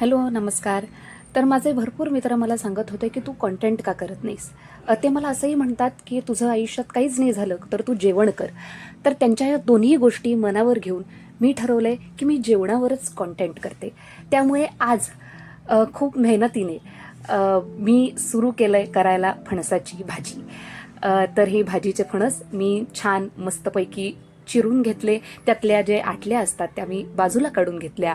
Hello नमस्कार. तर माझे भरपूर मित्र मला सांगत होते की तू कॉन्टेंट का करत नाहीस? ते मला असंही म्हणतात की तुझं आयुष्यात काहीच नाही झालं तर तू जेवण कर. तर त्यांच्या या दोन्ही गोष्टी मनावर घेऊन मी ठरवलं आहे की मी जेवणावरच कॉन्टेंट करते. त्यामुळे आज खूप मेहनतीने मी सुरू केलं आहे करायला फणसाची भाजी. तर हे भाजीचे फणस मी छान मस्तपैकी चिरून घेतले. त्यातल्या जे आटल्या असतात त्या मी बाजूला काढून घेतल्या.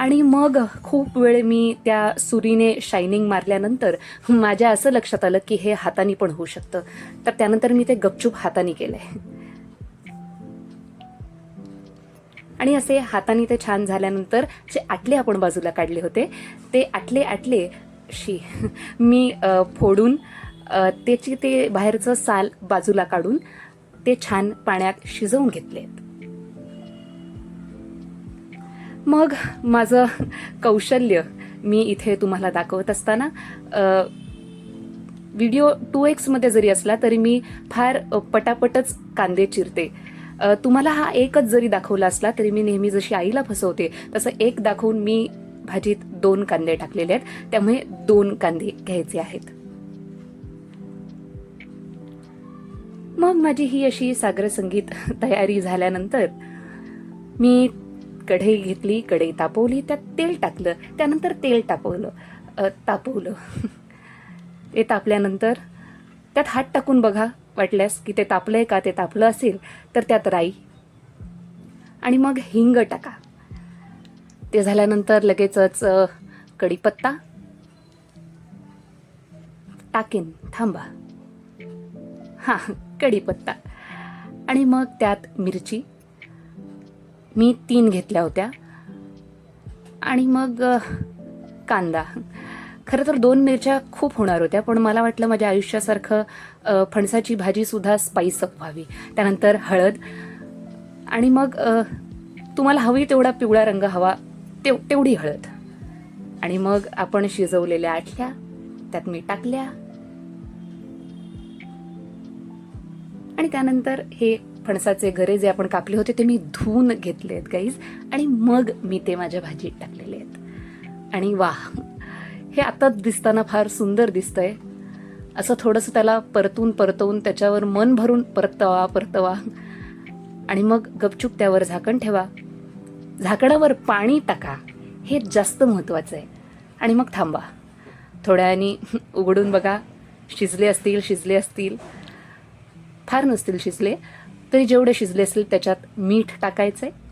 आणि मग खूप वेळ मी त्या सुरीने शायनिंग मारल्यानंतर माझ्या असं लक्षात आलं की हे हाताने पण होऊ शकतं. तर त्यानंतर मी ते गपचूप हाताने केलंय. आणि असे हाताने ते छान झाल्यानंतर जे आटले आपण बाजूला काढले होते ते आटले आटले शी मी फोडून त्याची ते बाहेरचं साल बाजूला काढून ते छान पाण्यात शिजवून घेतले मग माझं कौशल्य मी इथे तुम्हाला दाखवत असताना व्हिडिओ टू एक्समध्ये जरी असला तरी मी फार पटापटच कांदे चिरते. तुम्हाला हा एकच जरी दाखवला असला तरी मी नेहमी जशी आईला फसवते तसं एक दाखवून मी भाजीत दोन कांदे टाकलेले आहेत त्यामुळे दोन कांदे घ्यायचे आहेत. मग माझी ही अशी सागर संगीत तयारी झाल्यानंतर मी कढई घेतली कढई तापवली त्यात तेल टाकलं. त्यानंतर तेल तापवलं. तापवलं. ते तापल्यानंतर त्यात हात टाकून बघा वाटल्यास की ते तापलंय का ते तापलं असेल तर त्यात राई आणि मग हिंग टाका. ते झाल्यानंतर लगेचच कढीपत्ता. टाकेन थांबा. हां कढीपत्ता. आणि मग त्यात मिरची. मी तीन घेतल्या होत्या. आणि मग कांदा. खरं तर दोन मिरच्या खूप होणार होत्या पण मला वाटलं माझ्या आयुष्यासारखं फणसाची भाजीसुद्धा स्पाईसअप व्हावी. त्यानंतर हळद. आणि मग तुम्हाला हवी तेवढा पिवळा रंग हवा तेव तेवढी हळद. आणि मग आपण शिजवलेल्या आठल्या त्यात मी टाकल्या. आणि त्यानंतर हे फणसाचे गरे जे आपण कापले होते ते मी धुवून घेतले आहेत गाईज आणि मग मी ते माझ्या भाजीत टाकलेले आहेत. आणि वा हे आताच दिसताना फार सुंदर दिसतंय. असं थोडंसं त्याला परतून परतवून त्याच्यावर मन भरून परतवा परतवा. आणि मग गपचूप त्यावर झाकण ठेवा. झाकणावर पाणी टाका. हे जास्त महत्त्वाचं आहे. आणि मग थांबा. थोड्यानी उघडून बघा. शिजले असतील शिजले असतील. फार नसतील शिजले. तरी जेवढे शिजले असेल त्याच्यात मीठ टाकायचं आहे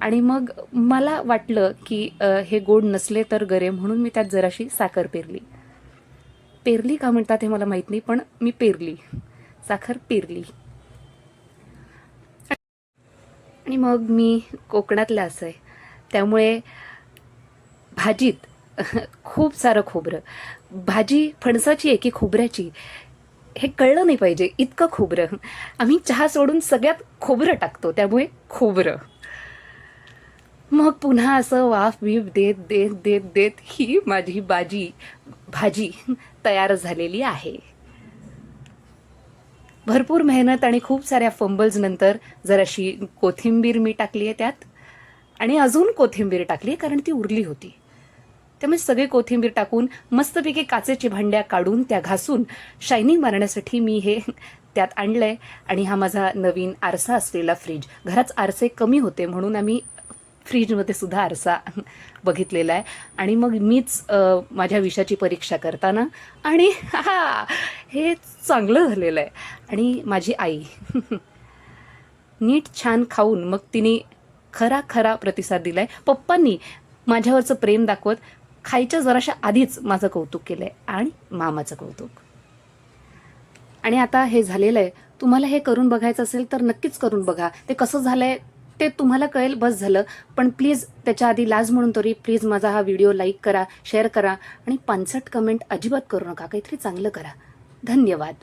आणि मग मला वाटलं की हे गोड नसले तर गरे म्हणून मी त्यात जराशी साखर पेरली. पेरली का म्हणतात हे मला माहीत नाही पण मी पेरली. साखर पेरली. आणि मग मी कोकणातलं असं आहे त्यामुळे भाजीत खूप सारं खोबरं. भाजी फणसाची आहे की खोबऱ्याची? हे कळलं नाही पाहिजे. इतकं खोबरं. आम्ही चहा सोडून सगळ्यात खोबरं टाकतो. त्यामुळे खोबरं. मग पुन्हा असं वाफ बीफ देत देत देत देत ही माझी बाजी भाजी तयार झालेली आहे. भरपूर मेहनत आणि खूप साऱ्या फंबल्स नंतर जराशी कोथिंबीर मी टाकली आहे त्यात. आणि अजून कोथिंबीर टाकली कारण ती उरली होती. त्यामुळे सगळी कोथिंबीर टाकून मस्तपैकी काचेची भांड्या काढून त्या घासून शायनिंग मारण्यासाठी मी हे त्यात आणलं आहे आणि हा माझा नवीन आरसा असलेला फ्रीज. घरात आरसे कमी होते म्हणून आम्ही फ्रीजमध्ये सुद्धा आरसा बघितलेला आहे. आणि मग मीच माझ्या विषयाची परीक्षा करताना आणि हा हे चांगलं झालेलं आहे. आणि माझी आई नीट छान खाऊन मग तिने खरा खरा प्रतिसाद दिलाय. पप्पांनी माझ्यावरचं प्रेम दाखवत खायच्या जराशा आधीच माझं कौतुक केलं आहे आणि मामाचं कौतुक. आणि आता हे झालेलं आहे तुम्हाला हे करून बघायचं असेल तर नक्कीच करून बघा. ते कसं झालं आहे ते तुम्हाला कळेल बस झालं. पण प्लीज त्याच्या आधी लाज म्हणून तरी प्लीज माझा हा व्हिडिओ लाईक करा शेअर करा आणि पानसट कमेंट अजिबात करू नका. काहीतरी चांगलं करा. धन्यवाद.